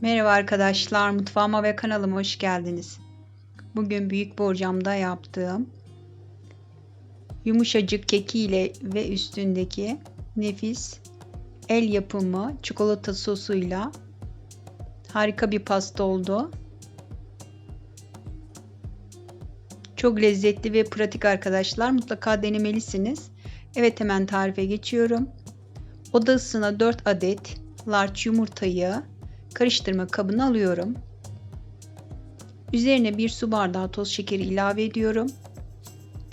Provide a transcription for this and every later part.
Merhaba arkadaşlar, mutfağıma ve kanalıma hoş geldiniz. Bugün büyük borcamda yaptığım yumuşacık kekiyle ve üstündeki nefis el yapımı çikolata sosuyla harika bir pasta oldu. Çok lezzetli ve pratik arkadaşlar. Mutlaka denemelisiniz. Evet hemen tarife geçiyorum. Oda ısısına 4 adet large yumurtayı karıştırma kabına alıyorum. Üzerine bir su bardağı toz şekeri ilave ediyorum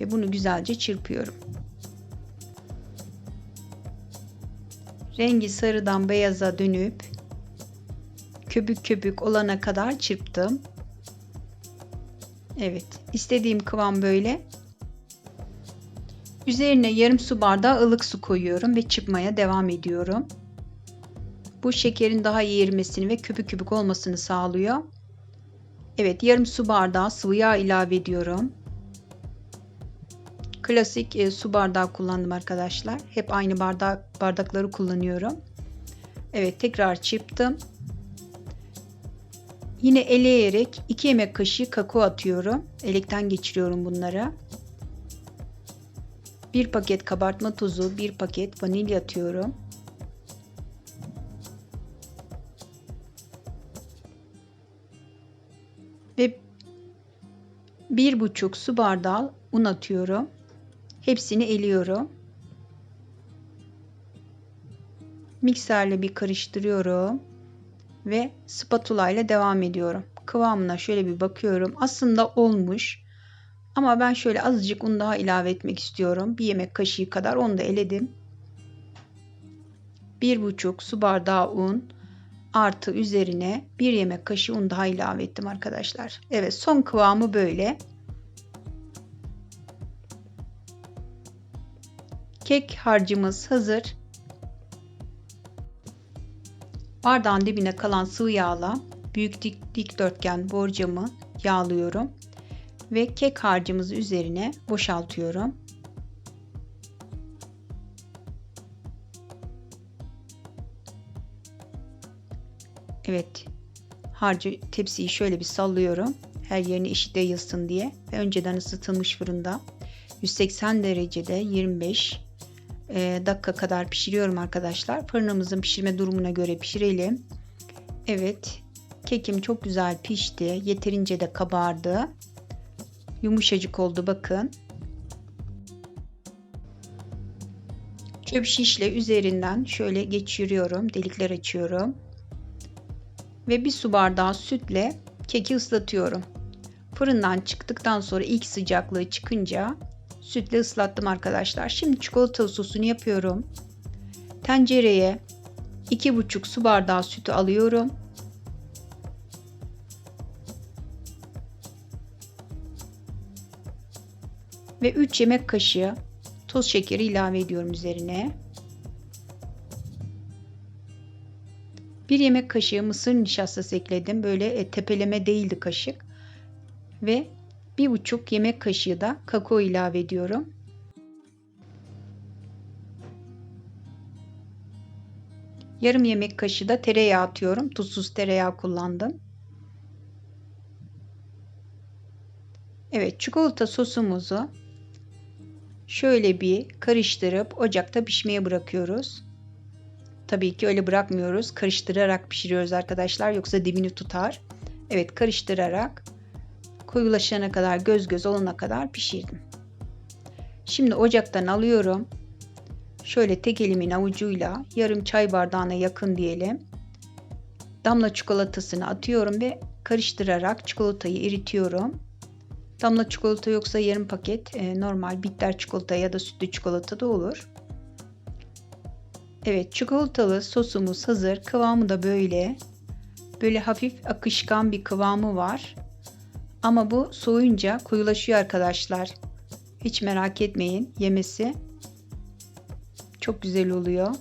ve bunu güzelce çırpıyorum. Rengi sarıdan beyaza dönüp köpük köpük olana kadar çırptım. Evet, istediğim kıvam böyle. Üzerine yarım su bardağı ılık su koyuyorum ve çırpmaya devam ediyorum. Bu şekerin daha iyi erimesini ve köpük köpük olmasını sağlıyor. Evet yarım su bardağı sıvı yağ ilave ediyorum. Klasik e, su bardağı kullandım arkadaşlar. Hep aynı bardak bardakları kullanıyorum. Evet tekrar çırptım. Yine eleyerek 2 yemek kaşığı kakao atıyorum. Elekten geçiriyorum bunları. 1 paket kabartma tozu, 1 paket vanilya atıyorum. Ve bir buçuk su bardağı un atıyorum. Hepsini eliyorum. Mikserle bir karıştırıyorum ve spatula ile devam ediyorum. Kıvamına şöyle bir bakıyorum. Aslında olmuş. Ama ben şöyle azıcık un daha ilave etmek istiyorum. Bir yemek kaşığı kadar onu da eledim. Bir buçuk su bardağı un, artı üzerine bir yemek kaşığı un daha ilave ettim arkadaşlar. Evet son kıvamı böyle. Kek harcımız hazır. Bardağın dibine kalan sıvı yağla büyük dik, dikdörtgen borcamı yağlıyorum ve kek harcımızı üzerine boşaltıyorum. Evet. Harcı tepsiyi şöyle bir sallıyorum. Her yerini eşit yayılsın diye. Ve önceden ısıtılmış fırında 180 derecede 25 e, dakika kadar pişiriyorum arkadaşlar. Fırınımızın pişirme durumuna göre pişirelim. Evet. Kekim çok güzel pişti. Yeterince de kabardı. Yumuşacık oldu bakın. Çöp şişle üzerinden şöyle geçiriyorum. Delikler açıyorum ve bir su bardağı sütle keki ıslatıyorum. Fırından çıktıktan sonra ilk sıcaklığı çıkınca sütle ıslattım arkadaşlar. Şimdi çikolata sosunu yapıyorum. Tencereye 2,5 su bardağı sütü alıyorum. Ve 3 yemek kaşığı toz şekeri ilave ediyorum üzerine. 1 yemek kaşığı mısır nişastası ekledim. Böyle e, tepeleme değildi kaşık. Ve 1,5 yemek kaşığı da kakao ilave ediyorum. Yarım yemek kaşığı da tereyağı atıyorum. Tuzsuz tereyağı kullandım. Evet çikolata sosumuzu şöyle bir karıştırıp ocakta pişmeye bırakıyoruz. Tabii ki öyle bırakmıyoruz. Karıştırarak pişiriyoruz arkadaşlar. Yoksa dibini tutar. Evet karıştırarak koyulaşana kadar göz göz olana kadar pişirdim. Şimdi ocaktan alıyorum. Şöyle tek elimin avucuyla yarım çay bardağına yakın diyelim. Damla çikolatasını atıyorum ve karıştırarak çikolatayı eritiyorum. Damla çikolata yoksa yarım paket e, normal bitter çikolata ya da sütlü çikolata da olur. Evet çikolatalı sosumuz hazır. Kıvamı da böyle. Böyle hafif akışkan bir kıvamı var. Ama bu soğuyunca koyulaşıyor arkadaşlar. Hiç merak etmeyin yemesi. Çok güzel oluyor.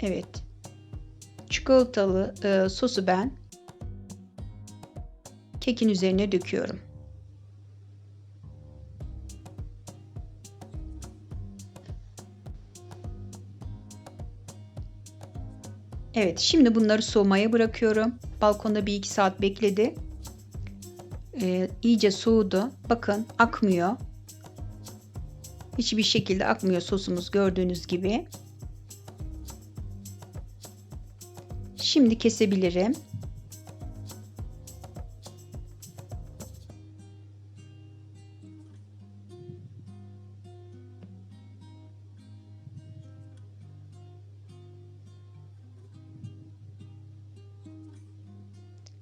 Evet. Çikolatalı e, sosu ben kekin üzerine döküyorum. Evet şimdi bunları soğumaya bırakıyorum. Balkonda bir iki saat bekledi. Ee, iyice soğudu. Bakın akmıyor. Hiçbir şekilde akmıyor sosumuz gördüğünüz gibi. Şimdi kesebilirim.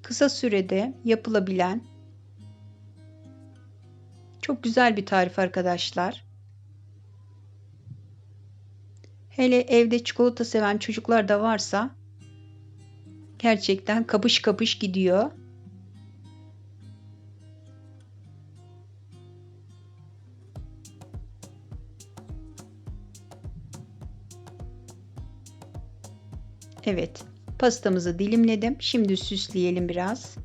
Kısa sürede yapılabilen çok güzel bir tarif arkadaşlar. Hele evde çikolata seven çocuklar da varsa gerçekten kapış kapış gidiyor. Evet, pastamızı dilimledim. Şimdi süsleyelim biraz.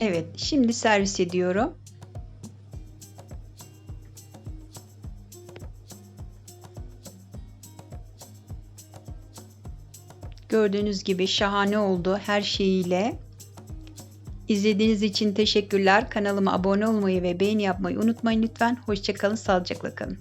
Evet, şimdi servis ediyorum. Gördüğünüz gibi şahane oldu her şeyiyle. İzlediğiniz için teşekkürler. Kanalıma abone olmayı ve beğeni yapmayı unutmayın lütfen. Hoşçakalın, sağlıcakla kalın.